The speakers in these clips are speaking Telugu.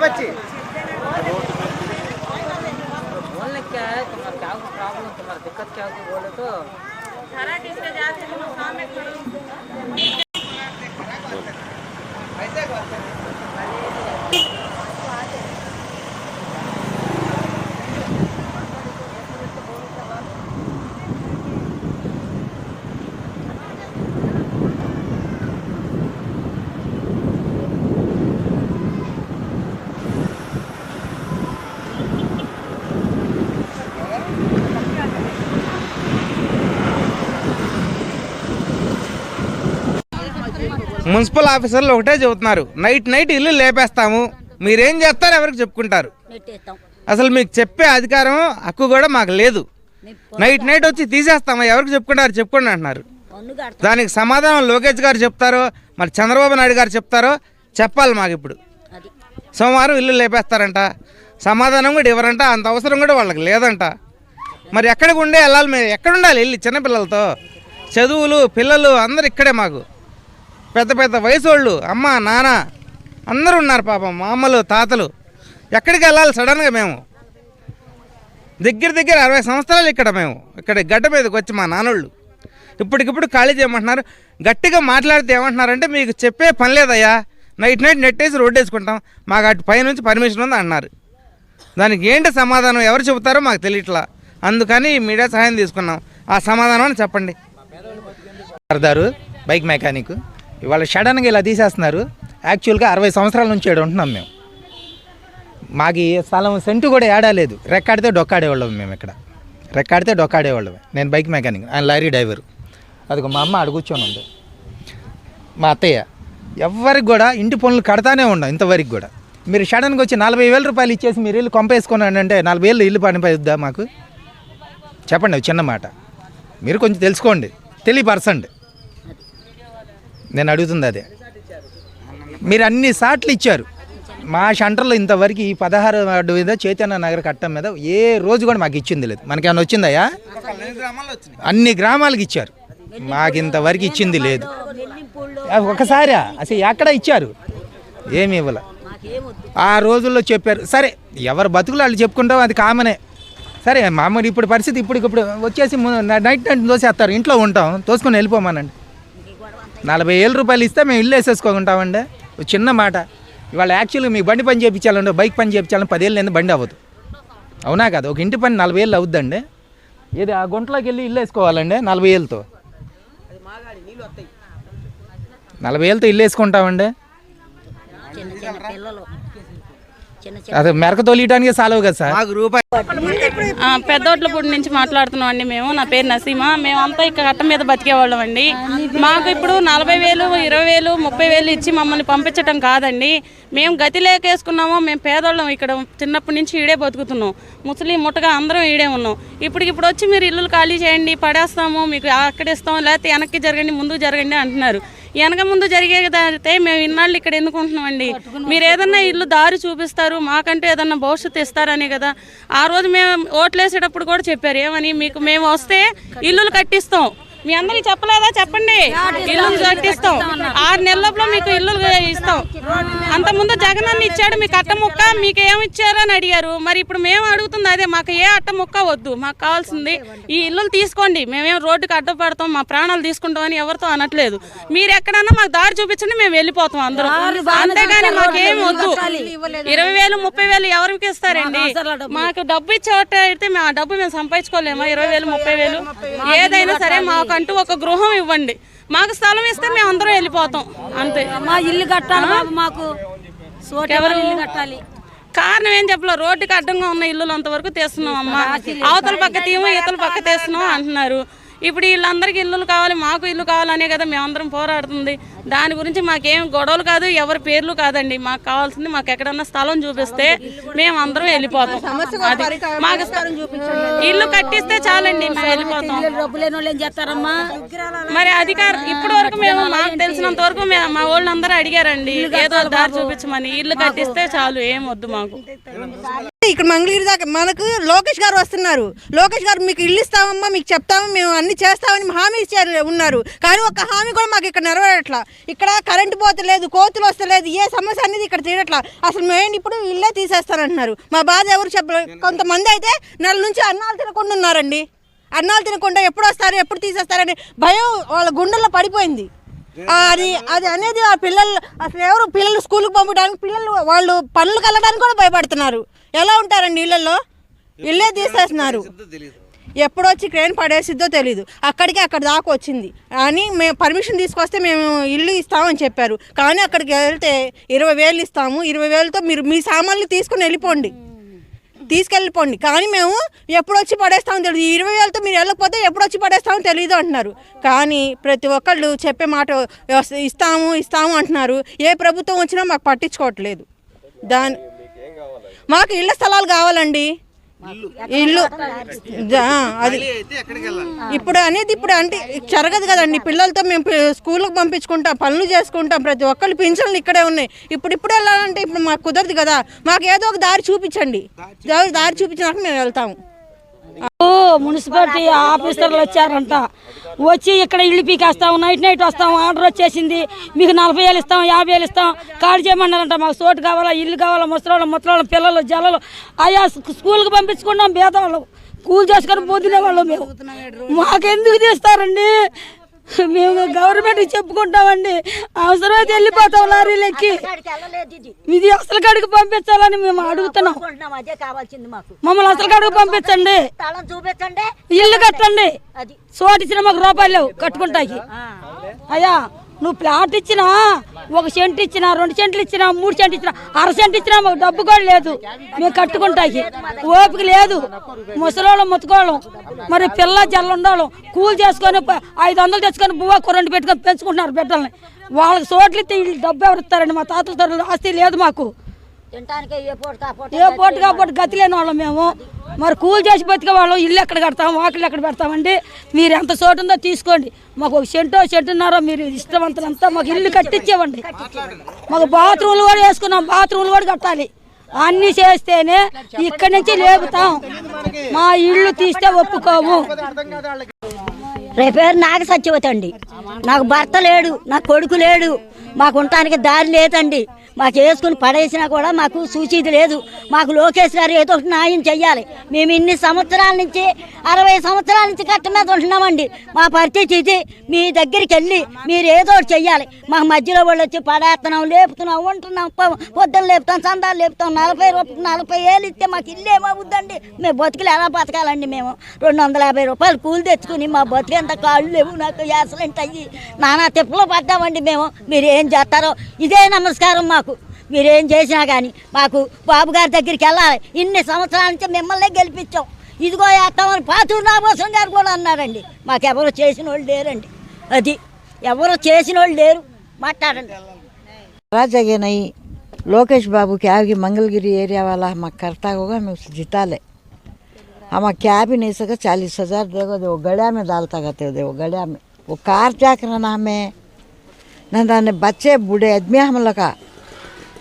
बच्ची। बोलने क्या है? तुम्हारा क्या प्रॉब्लम तुम्हारा दिक्कत क्या होगी बोले तो। మున్సిపల్ ఆఫీసర్లు ఒకటే చెబుతున్నారు నైట్ నైట్ ఇల్లు లేపేస్తాము మీరేం చేస్తారు ఎవరికి చెప్పుకుంటారు. అసలు మీకు చెప్పే అధికారం హక్కు కూడా మాకు లేదు. నైట్ నైట్ వచ్చి తీసేస్తాము ఎవరికి చెప్పుకుంటారు చెప్పుకోండి అంటున్నారు. దానికి సమాధానం లోకేష్ గారు చెప్తారో మరి చంద్రబాబు నాయుడు గారు చెప్తారో చెప్పాలి మాకు ఇప్పుడు. సోమవారం ఇల్లు లేపేస్తారంట సమాధానం కూడా ఇవ్వరంట అంత అవసరం కూడా వాళ్ళకి లేదంట. మరి ఎక్కడికి ఉండే వెళ్ళాలి మేము ఎక్కడ ఉండాలి వెళ్ళి చిన్నపిల్లలతో? చదువులు పిల్లలు అందరు ఇక్కడే మాకు. పెద్ద పెద్ద వయసు వాళ్ళు అమ్మ నాన్న అందరూ ఉన్నారు పాపం మామలు అమ్మలు తాతలు. ఎక్కడికి వెళ్ళాలి సడన్గా మేము? దగ్గర దగ్గర అరవై సంవత్సరాలు ఇక్కడ మేము. ఇక్కడ గడ్డ మీదకి వచ్చి మా నాన్నోళ్ళు. ఇప్పటికిప్పుడు ఖాళీ చేయమంటున్నారు. గట్టిగా మాట్లాడితే ఏమంటున్నారంటే మీకు చెప్పే పని లేదయ్యా. నైట్ నైట్ నెట్ వేసి రోడ్డు వేసుకుంటాం. మాకు అటు పైనుంచి పర్మిషన్ ఉంది అన్నారు. దానికి ఏంటి సమాధానం? ఎవరు చెబుతారో మాకు తెలియట్లా. అందుకని మీడియా సహాయం తీసుకున్నాం. ఆ సమాధానం అని చెప్పండి. Sardar bike mechanic. ఇవాళ సడన్గా ఇలా తీసేస్తున్నారు. యాక్చువల్గా అరవై సంవత్సరాల నుంచి ఇక్కడ ఉంటున్నాం మేము. మాకు స్థలం సెంటు కూడా ఏడాలేదు రెక్కాడితే డొక్కాడేవాళ్ళం మేము ఇక్కడ. రెక్కాడితే డొక్కాడేవాళ్ళం నేను బైక్ మెకానిక్ ఆయన లారీ డ్రైవర్. అది మా అమ్మ ఆడ కూర్చొని ఉంది. మా అత్తయ్య ఎవరికి కూడా ఇంటి పనులు కడతానే ఉన్నాం ఇంతవరకు కూడా. మీరు సడన్గా వచ్చి నలభై వేల రూపాయలు ఇచ్చేసి మీరు ఇల్లు కొంపేసుకున్నాను అంటే నలభై వేలు ఇల్లు పనిపోద్దా మాకు? చెప్పండి చిన్న మాట. మీరు కొంచెం తెలుసుకోండి. తెలియపరచండి. నేను అడుగుతుంది అదే. మీరు అన్ని సాట్లు ఇచ్చారు. మా సెంటర్లో ఇంతవరకు ఈ పదహారు వార్డు మీద చైతన్య నగర్ కట్టం మీద ఏ రోజు కూడా మాకు ఇచ్చింది లేదు. మనకేమైనా వచ్చిందయ్యా? అన్ని గ్రామాలకు ఇచ్చారు. మాకు ఇంతవరకు ఇచ్చింది లేదు. నెల్లింపూళ్ళు ఆ, ఒకసారా అసలు ఎక్కడ ఇచ్చారు? ఏమి ఇవ్వాల. ఆ రోజుల్లో చెప్పారు. సరే ఎవరు బతుకులు వాళ్ళు చెప్పుకుంటాం అది కామనే. సరే మామూలు ఇప్పుడు పరిస్థితి ఇప్పుడు ఇప్పుడు వచ్చేసి నైట్ నైట్ తోసేస్తారు. ఇంట్లో ఉంటాం తోసుకొని వెళ్ళిపోమానండి. నలభై వేల రూపాయలు ఇస్తే మేము ఇల్లు వేసేసుకుంటామండి చిన్న మాట. ఇవాళ యాక్చువల్గా మీకు బండి పని చేయించాలంటే బైక్ పని చేయించాలని పదేళ్ళు నేను బండి అవ్వదు. అవునా కదా? ఒక ఇంటి పని నలభై ఏళ్ళు అవుద్దండి. ఏది ఆ గుంటలోకి వెళ్ళి ఇల్లు వేసుకోవాలండి నలభై ఏళ్ళతో. నలభై ఏళ్ళతో ఇల్లు వేసుకుంటామండి చిన్న చిన్న పిల్లలు చిన్న చిన్న అది మెరక తొలియడానికి సాలవు కదా సార్? మాకు రూపాయి పెద్దోట్లపూడి నుంచి మాట్లాడుతున్నాం అండి మేము నా పేరు నసీమ. మేమంతా ఇక్కడ కట్ట మీద బతికేవాళ్ళం అండి. మాకు ఇప్పుడు నలభై వేలు ఇరవై వేలు ముప్పై వేలు ఇచ్చి మమ్మల్ని పంపించటం కాదండి. మేము గతి లేకేసుకున్నాము మేము పేదోళ్ళం ఇక్కడ. చిన్నప్పటి నుంచి ఈడే బతుకుతున్నాం. ముస్లిం ముట్టగా అందరం ఈడే ఉన్నాం. ఇప్పుడు ఇప్పుడు వచ్చి మీరు ఇల్లులు ఖాళీ చేయండి పడేస్తాము మీకు అక్కడ ఇస్తాం లేకపోతే వెనక్కి జరగండి ముందుకు జరగండి అంటున్నారు. వెనక ముందు జరిగేదైతే మేము ఇన్నాళ్ళు ఇక్కడ ఎందుకుంటున్నామండి మీరు ఏదన్నా ఇల్లు దారి చూపిస్తారు మాకంటే ఏదన్నా భవిష్యత్తు ఇస్తారని కదా. ఆ రోజు మేము ఓట్లేసేటప్పుడు కూడా చెప్పారు ఏమని మీకు మేము వస్తే ఇల్లులు కట్టిస్తాం. మీ అందరికి చెప్పలేదా? చెప్పండి. ఇల్లులు కట్టిస్తాం. ఆరు నెలల మీకు ఇల్లులు ఇస్తాం. అంత ముందు జగన్ అన్న ఇచ్చాడు మీకు అట్ట ముక్క మీకు ఏమి ఇచ్చారు అని అడిగారు. మరి ఇప్పుడు మేము అడుగుతుంది అదే మాకు ఏ అట్ట ముక్క వద్దు మాకు కావాల్సింది ఈ ఇల్లులు తీసుకోండి. మేమేం రోడ్డుకి అడ్డపడతాం మా ప్రాణాలు తీసుకుంటాం అని ఎవరితో అనట్లేదు. మీరు ఎక్కడన్నా మాకు దారి చూపించండి మేము వెళ్ళిపోతాం అందరం. అంతేగాని మాకేం వద్దు. ఇరవై వేలు ముప్పై వేలు ఎవరికి ఇస్తారండి? మాకు డబ్బు ఇచ్చేట అయితే మేము ఆ డబ్బు మేము సంపాదించుకోలేమా? ఇరవై వేలు ముప్పై వేలు? ఏదైనా సరే మాకంటూ ఒక గృహం ఇవ్వండి. మాకు స్థలం ఇస్తే మేము అందరం వెళ్ళిపోతాం. అంతే. మా ఇల్లు కట్టాలి బాబు మాకు. సోటి ఎవరు? ఇల్లు కట్టాలి. కారణం ఏం చెప్పలే. రోడ్డుకి అడ్డంగా ఉన్న ఇల్లులు అంతవరకు తీస్తున్నాం అమ్మ. అవతల పక్క తీము ఇతల పక్క తీస్తున్నాం అంటున్నారు. ఇప్పుడు వీళ్ళందరికీ ఇల్లులు కావాలి మాకు ఇల్లు కావాలనే కదా మేమందరం పోరాడుతుంది. దాని గురించి మాకేం గొడవలు కాదు ఎవరి పేర్లు కాదండి. మాకు కావాల్సింది మాకు ఎక్కడన్నా స్థలం చూపిస్తే మేము అందరం వెళ్ళిపోతాం అది మాకు ఇల్లు కట్టిస్తే చాలండి మేము వెళ్ళిపోతాం. డబ్బు లేని వాళ్ళు ఏం చేస్తారమ్మా? మరి అధికారం ఇప్పటి వరకు మేము మాకు తెలిసినంత వరకు మే- వాళ్ళు అందరూ అడిగారండి ఏదో దారి చూపించమని. ఇల్లు కట్టిస్తే చాలు ఏం వద్దు మాకు. ఇక్కడ మంగళగిరి దాకా మనకు లోకేష్ గారు వస్తున్నారు. లోకేష్ గారు మీకు ఇల్లు ఇస్తామమ్మా మీకు చెప్తాము మేము అన్ని చేస్తామని హామీ ఇచ్చారు ఉన్నారు. కానీ ఒక హామీ కూడా మాకు ఇక్కడ నెరవేరట్లా. ఇక్కడ కరెంటు పోతలేదు కోతులు వస్తలేదు ఏ సమస్య అనేది ఇక్కడ తీరట్లా. అసలు మెయిన్ ఇప్పుడు ఇల్లే తీసేస్తారంటున్నారు మా బాధ ఎవరు చెప్పలేదు కొంతమంది అయితే నెల నుంచి అన్నాలు తినకుండా ఉన్నారండి. అన్నాలు తినకుండా ఎప్పుడు వస్తారు ఎప్పుడు తీసేస్తారని భయం వాళ్ళ గుండెల్లో పడిపోయింది. అది అది అనేది ఆ పిల్లలు అసలు ఎవరు పిల్లలు స్కూల్కి పంపడానికి పిల్లలు వాళ్ళు పనులకు వెళ్ళడానికి కూడా భయపడుతున్నారు. ఎలా ఉంటారండి ఇళ్ళల్లో ఇల్లే తీసేస్తున్నారు. ఎప్పుడు వచ్చి క్రేన్ పడేసిద్దో తెలీదు. అక్కడికి అక్కడ దాకా వచ్చింది. అని మేము పర్మిషన్ తీసుకొస్తే మేము ఇల్లు ఇస్తామని చెప్పారు. కానీ అక్కడికి వెళ్తే ఇరవై వేలు ఇస్తాము. ఇరవై వేలతో మీరు మీ సామాన్లు తీసుకుని వెళ్ళిపోండి. తీసుకెళ్ళిపోండి. కానీ మేము ఎప్పుడు వచ్చి పడేస్తామో తెలియదు ఇరవై వేలతో మీరు వెళ్ళకపోతే ఎప్పుడు వచ్చి పడేస్తామో తెలియదు అంటున్నారు. కానీ ప్రతి ఒక్కళ్ళు చెప్పే మాట "వస్- ఇస్తాము ఇస్తాము అంటున్నారు. ఏ ప్రభుత్వం వచ్చినా మాకు పట్టించుకోవట్లేదు. దాని మాకు ఇళ్ళ స్థలాలు కావాలండి. ఇల్లు. జా- అది. ఇప్పుడు అనేది ఇప్పుడు అంటే జరగదు కదండి. పిల్లలతో మేము స్కూల్కి పంపించుకుంటాం పనులు చేసుకుంటాం ప్రతి ఒక్కళ్ళు పింఛన్లు ఇక్కడే ఉన్నాయి. ఇప్పుడు ఇప్పుడు వెళ్ళాలంటే ఇప్పుడు మాకు కుదరదు కదా. మాకు ఏదో ఒక దారి చూపించండి. దారి చూపించినాక మేము వెళ్తాము. మున్సిపాలిటీ ఆఫీసర్లు వచ్చారంట. వచ్చి ఇక్కడ ఇల్లు పీకేస్తాం నైట్ నైట్ వస్తాం ఆర్డర్ వచ్చేసింది. మీకు నలభై వేలు ఇస్తాం యాభై వేలు ఇస్తాం కాల్ చేయమన్నారంట. మాకు చోటు కావాలా ఇల్లు కావాలా ముసలోళ్ళ ముసలోళ్ళ పిల్లలు జల్లలు. అయ్యా స్కూల్కి పంపించుకున్నాం పేదవాళ్ళం కూల్ చేసుకొని పోతున్న వాళ్ళు మేము. మాకెందుకు తీస్తారండి? మేము గవర్నమెంట్కి చెప్పుకుంటామండి. అవసరమైతే వెళ్ళిపోతాం లారీలెక్కి ఇది. అసలు కాడికి పంపించాలని మేము అడుగుతున్నాం. అదే కావాల్సింది మాకు. మమ్మల్ని అసలు కాడికి పంపించండి. ఇల్లు కట్టండి. అది. సోటి ఇచ్చిన మాకు రూపాయలు లేవు కట్టుకుంటాకి అయ్యా నువ్వు ప్లాట్ ఇచ్చినా ఒక సెంట్ ఇచ్చినా రెండు సెంట్లు ఇచ్చినా మూడు సెంట్ ఇచ్చినా అర సెంట్ ఇచ్చినా మాకు డబ్బు కూడా లేదు. మేము కట్టుకుంటాకి ఓపిక లేదు. ముసలోళ్ళం ముతుకోళ్ళం మరి పిల్ల జల్ల ఉండాలి. కూలి చేసుకొని ఐదు వందలు తెచ్చుకొని బువ్వ రెండు పెట్టుకొని పెంచుకుంటున్నారు బిడ్డల్ని. వాళ్ళకి సోట్లు ఇస్తే వీళ్ళు డబ్బు ఎవరు ఇస్తారండి? మా తాతల తరం ఆస్తి లేదు మాకు. ఏ పూట కాబట్టి గతి లేని వాళ్ళం మేము. మరి కూలి చేసి బతికే వాళ్ళం ఇల్లు ఎక్కడ కడతాం వాకిలు ఎక్కడ పెడతామండి? మీరు ఎంత చోటు ఉందో తీసుకోండి. మాకు ఒక సెంటో సెంటున్నారో మీరు ఇష్టవంతులంతా మాకు ఇల్లు కట్టించేవండి మాకు బాత్రూమ్లు కూడా వేసుకున్నాం బాత్రూమ్లు కూడా కట్టాలి. అన్నీ చేస్తేనే ఇక్కడి నుంచి లేపుతాం. మా ఇల్లు తీస్తే ఒప్పుకోము. రేపేరు నాగ సత్యవతి అండి. నాకు భర్త లేడు నాకు కొడుకు లేడు. మాకు ఉండటానికి దారి లేదండి. మాకు వేసుకుని పడేసినా కూడా మాకు సూచిది లేదు. మాకు లోకేష్ గారు ఏదో ఒకటి న్యాయం చెయ్యాలి. మేము ఇన్ని సంవత్సరాల నుంచి అరవై సంవత్సరాల నుంచి కట్ట మీద ఉంటున్నామండి. మా పరిస్థితి ఇది మీ దగ్గరికి వెళ్ళి మీరు ఏదో ఒకటి చెయ్యాలి. మాకు మధ్యలో వాళ్ళు వచ్చి పడేస్తున్నాం లేపుతున్నాం ఉంటున్నాం పొద్దున్న లేపుతాం చందాలు లేపుతాం నలభై రూపాయలు నలభై ఏళ్ళు ఇస్తే మాకు ఇల్లు ఏమవుద్దండి? మేము బతుకులు ఎలా బతకాలండి మేము? రెండు వందల యాభై రూపాయలు కూలి తెచ్చుకుని మా బతుకు ఎంత కాళ్ళు లేవు నాకు యాసలంట అయ్యి. నానా తిప్పలు పడ్డామండి మేము. మీరు ఏం చేస్తారో? ఇదే నమస్కారం మాకు. మీరేం చేసినా కానీ మాకు బాబు గారి దగ్గరికి వెళ్ళాలి ఇన్ని సంవత్సరాల నుంచి మిమ్మల్ని గెలిపించాం ఇదిగో వేస్తామని పాతూరు నాగభూషణ్ గారు కూడా అన్నారండి మాకెవరు చేసిన వాళ్ళు లేరండి అది ఎవరు చేసిన వాళ్ళు లేరు మాట్లాడండి जगह नहीं लोकेश बाबू क्या है कि मंगलगिरी एरिया वाला हम करता होगा हमें उसे जिता ले हम क्या भी नहीं सके चालीस हजार देखो दे वो गड़िया में डालता कहते दे वो गड़िया में वो कार क्या करना हमें नंदाने बच्चे बूढ़े आदमी हम लोग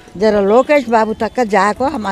का जरा लोकेश बाबू तक का जाको हम